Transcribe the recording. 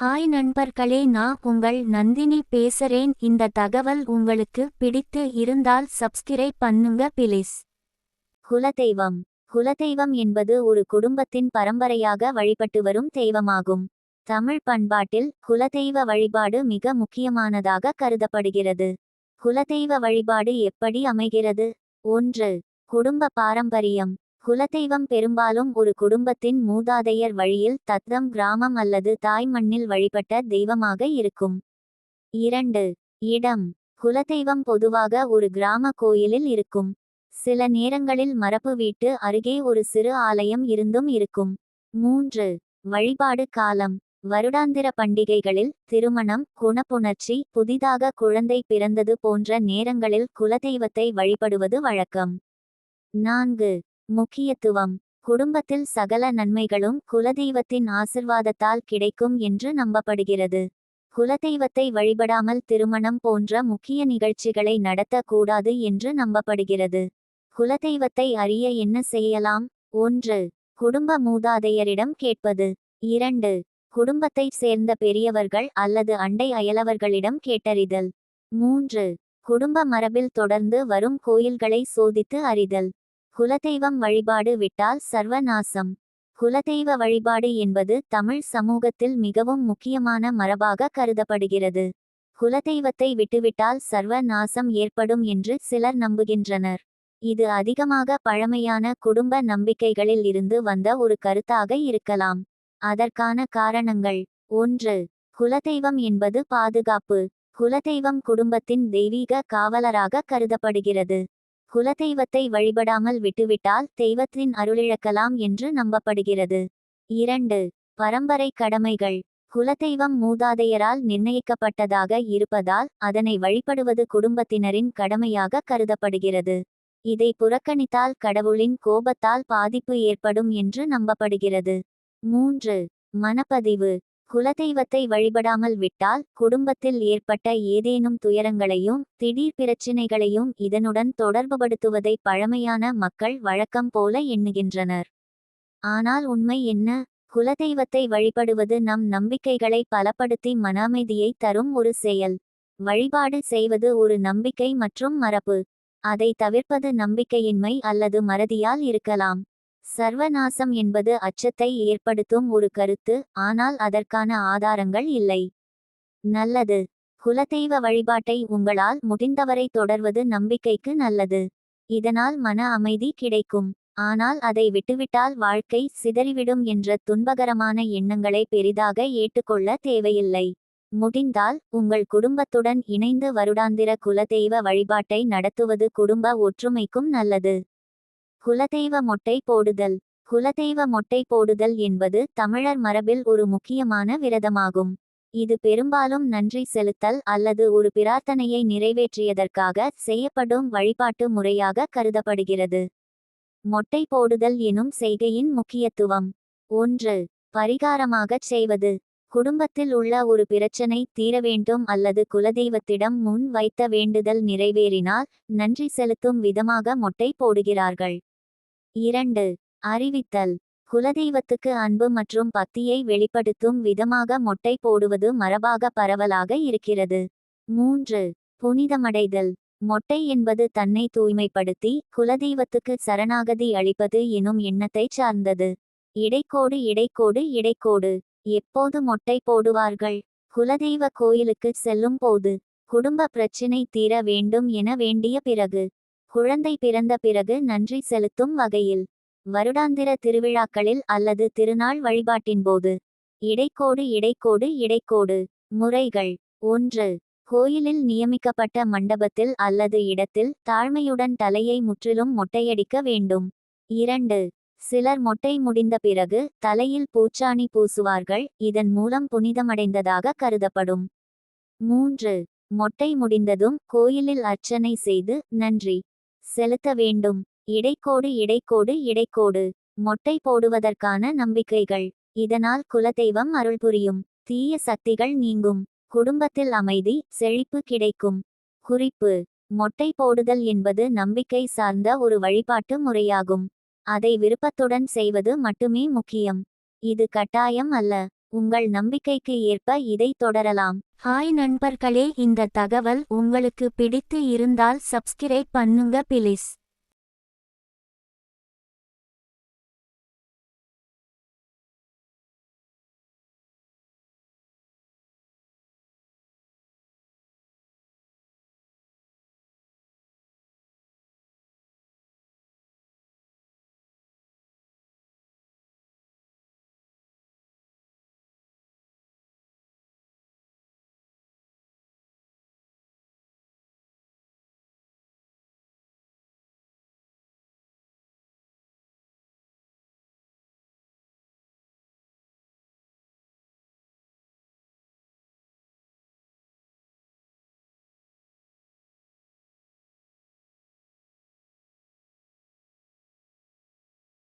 Hi நண்பர்களே நான் உங்கள் நந்தினி பேசுறேன். இந்த தகவல் உங்களுக்கு பிடித்து இருந்தால் சப்ஸ்கிரைப் பண்ணுங்க பிளீஸ் குலதெய்வம். குலதெய்வம் என்பது ஒரு குடும்பத்தின் பரம்பரையாக வழிபட்டு வரும் தெய்வமாகும். தமிழ் பண்பாட்டில் குலதெய்வ வழிபாடு மிக முக்கியமானதாக கருதப்படுகிறது. குலதெய்வ வழிபாடு எப்படி அமைகிறது? ஒன்று குடும்ப பாரம்பரியம். குலதெய்வம் பெரும்பாலும் ஒரு குடும்பத்தின் மூதாதையர் வழியில் தத்தம் கிராமம் அல்லது தாய் மண்ணில் வழிபட்ட தெய்வமாக இருக்கும். இரண்டு இடம். குலதெய்வம் பொதுவாக ஒரு கிராம கோயிலில் இருக்கும். சில நேரங்களில் மரபு வீட்டு அருகே ஒரு சிறு ஆலயம் இருந்தும் இருக்கும். மூன்று வழிபாடு காலம். வருடாந்திர பண்டிகைகளில் திருமணம் குணப்புணர்ச்சி புதிதாக குழந்தை பிறந்தது போன்ற நேரங்களில் குலதெய்வத்தை வழிபடுவது வழக்கம். நான்கு முக்கியத்துவம். குடும்பத்தில் சகல நன்மைகளும் குலதெய்வத்தின் ஆசிர்வாதத்தால் கிடைக்கும் என்று நம்பப்படுகிறது. குலதெய்வத்தை வழிபடாமல் திருமணம் போன்ற முக்கிய நிகழ்ச்சிகளை நடத்தக்கூடாது என்று நம்பப்படுகிறது. குலதெய்வத்தை அறிய என்ன செய்யலாம்? ஒன்று குடும்ப மூதாதையரிடம் கேட்பது. இரண்டு குடும்பத்தை சேர்ந்த பெரியவர்கள் அல்லது அண்டை அயலவர்களிடம் கேட்டறிதல். மூன்று குடும்ப மரபில் தொடர்ந்து வரும் கோயில்களை சோதித்து அறிதல். குலதெய்வம் வழிபாடு விட்டால் சர்வநாசம். குலதெய்வ வழிபாடு என்பது தமிழ் சமூகத்தில் மிகவும் முக்கியமான மரபாக கருதப்படுகிறது. குலதெய்வத்தை விட்டுவிட்டால் சர்வ நாசம் ஏற்படும் என்று சிலர் நம்புகின்றனர். இது அதிகமாக பழமையான குடும்ப நம்பிக்கைகளில் இருந்து வந்த ஒரு கருத்தாக இருக்கலாம். அதற்கான காரணங்கள். ஒன்று. குலதெய்வம் என்பது பாதுகாப்பு. குலதெய்வம் குடும்பத்தின் தெய்வீக காவலராக கருதப்படுகிறது. குலதெய்வத்தை வழிபடாமல் விட்டுவிட்டால் தெய்வத்தின் அருளிழக்கலாம் என்று நம்பப்படுகிறது. இரண்டு பரம்பரை கடமைகள். குலதெய்வம் மூதாதையரால் நிர்ணயிக்கப்பட்டதாக இருப்பதால் அதனை வழிபடுவது குடும்பத்தினரின் கடமையாக கருதப்படுகிறது. இதை புறக்கணித்தால் கடவுளின் கோபத்தால் பாதிப்பு ஏற்படும் என்று நம்பப்படுகிறது. மூன்று மனப்பதிவு. குலதெய்வத்தை வழிபடாமல் விட்டால் குடும்பத்தில் ஏற்பட்ட ஏதேனும் துயரங்களையும் திடீர் பிரச்சினைகளையும் இதனுடன் தொடர்புபடுத்துவதை பழமையான மக்கள் வழக்கம் போல எண்ணுகின்றனர். ஆனால் உண்மை என்ன? குலதெய்வத்தை வழிபடுவது நம் நம்பிக்கைகளை பலப்படுத்தி மன அமைதியை தரும் ஒரு செயல். வழிபாடு செய்வது ஒரு நம்பிக்கை மற்றும் மரபு. அதை தவிர்ப்பது நம்பிக்கையின்மை அல்லது மறதியால் இருக்கலாம். சர்வநாசம் என்பது அச்சத்தை ஏற்படுத்தும் ஒரு கருத்து ஆனால் அதற்கான ஆதாரங்கள் இல்லை. நல்லது. குலதெய்வ வழிபாட்டை உங்களால் முடிந்தவரை தொடர்வது நம்பிக்கைக்கு நல்லது. இதனால் மன அமைதி கிடைக்கும். ஆனால் அதை விட்டுவிட்டால் வாழ்க்கை சிதறிவிடும் என்ற துன்பகரமான எண்ணங்களை பெரிதாக ஏற்றுக்கொள்ள தேவையில்லை. முடிந்தால் உங்கள் குடும்பத்துடன் இணைந்து வருடாந்திர குலதெய்வ வழிபாட்டை நடத்துவது குடும்ப ஒற்றுமைக்கும் நல்லது. குலதெய்வ மொட்டை போடுதல். குலதெய்வ மொட்டை போடுதல் என்பது தமிழர் மரபில் ஒரு முக்கியமான விரதமாகும். இது பெரும்பாலும் நன்றி செலுத்தல் அல்லது ஒரு பிரார்த்தனையை நிறைவேற்றியதற்காக செய்யப்படும் வழிபாட்டு முறையாக கருதப்படுகிறது. மொட்டை போடுதல் எனும் செய்கையின் முக்கியத்துவம். ஒன்று பரிகாரமாகச் செய்வது. குடும்பத்தில் உள்ள ஒரு பிரச்சனை தீர வேண்டும் அல்லது குலதெய்வத்திடம் முன் வைத்த வேண்டுதல் நிறைவேறினால் நன்றி செலுத்தும் விதமாக மொட்டை போடுகிறார்கள். இரண்டு அறிவித்தல். குலதெய்வத்துக்கு அன்பு மற்றும் பக்தியை வெளிப்படுத்தும் விதமாக மொட்டை போடுவது மரபாக பரவலாக இருக்கிறது. மூன்று புனிதமடைதல். மொட்டை என்பது தன்னை தூய்மைப்படுத்தி குலதெய்வத்துக்கு சரணாகதி அளிப்பது எனும் எண்ணத்தை சார்ந்தது. இடைக்கோடு இடைக்கோடு இடைக்கோடு. எப்போது மொட்டை போடுவார்கள்? குலதெய்வ கோயிலுக்கு செல்லும் போது. குடும்ப பிரச்சினை தீர வேண்டும் என வேண்டிய பிறகு. குழந்தை பிறந்த பிறகு நன்றி செலுத்தும் வகையில் வருடாந்திர திருவிழாக்களில் அல்லது திருநாள் வழிபாட்டின்போது இடைக்கோடு இடைக்கோடு இடைக்கோடு. முறைகள். ஒன்று. கோயிலில் நியமிக்கப்பட்ட மண்டபத்தில் அல்லது இடத்தில் தாழ்மையுடன் தலையை முற்றிலும் மொட்டையடிக்க வேண்டும். இரண்டு. சிலர் மொட்டை முடிந்த பிறகு தலையில் பூச்சாணி பூசுவார்கள் இதன் மூலம் புனிதமடைந்ததாக கருதப்படும். மூன்று. மொட்டை முடிந்ததும் கோயிலில் அர்ச்சனை செய்து நன்றி. செலுத்த வேண்டும். இடைக்கோடு இடைக்கோடு இடைக்கோடு. மொட்டை போடுவதற்கான நம்பிக்கைகள். இதனால் குலதெய்வம் அருள் புரியும். தீய சக்திகள் நீங்கும். குடும்பத்தில் அமைதி செழிப்பு கிடைக்கும். குறிப்பு. மொட்டை போடுதல் என்பது நம்பிக்கை சார்ந்த ஒரு வழிபாட்டு முறையாகும். அதை விருப்பத்துடன் செய்வது மட்டுமே முக்கியம். இது கட்டாயம் அல்ல. உங்கள் நம்பிக்கைக்கு ஏற்ப இதை தொடரலாம். ஹாய் நண்பர்களே இந்த தகவல் உங்களுக்கு பிடித்து இருந்தால் சப்ஸ்கிரைப் பண்ணுங்க பிளீஸ்.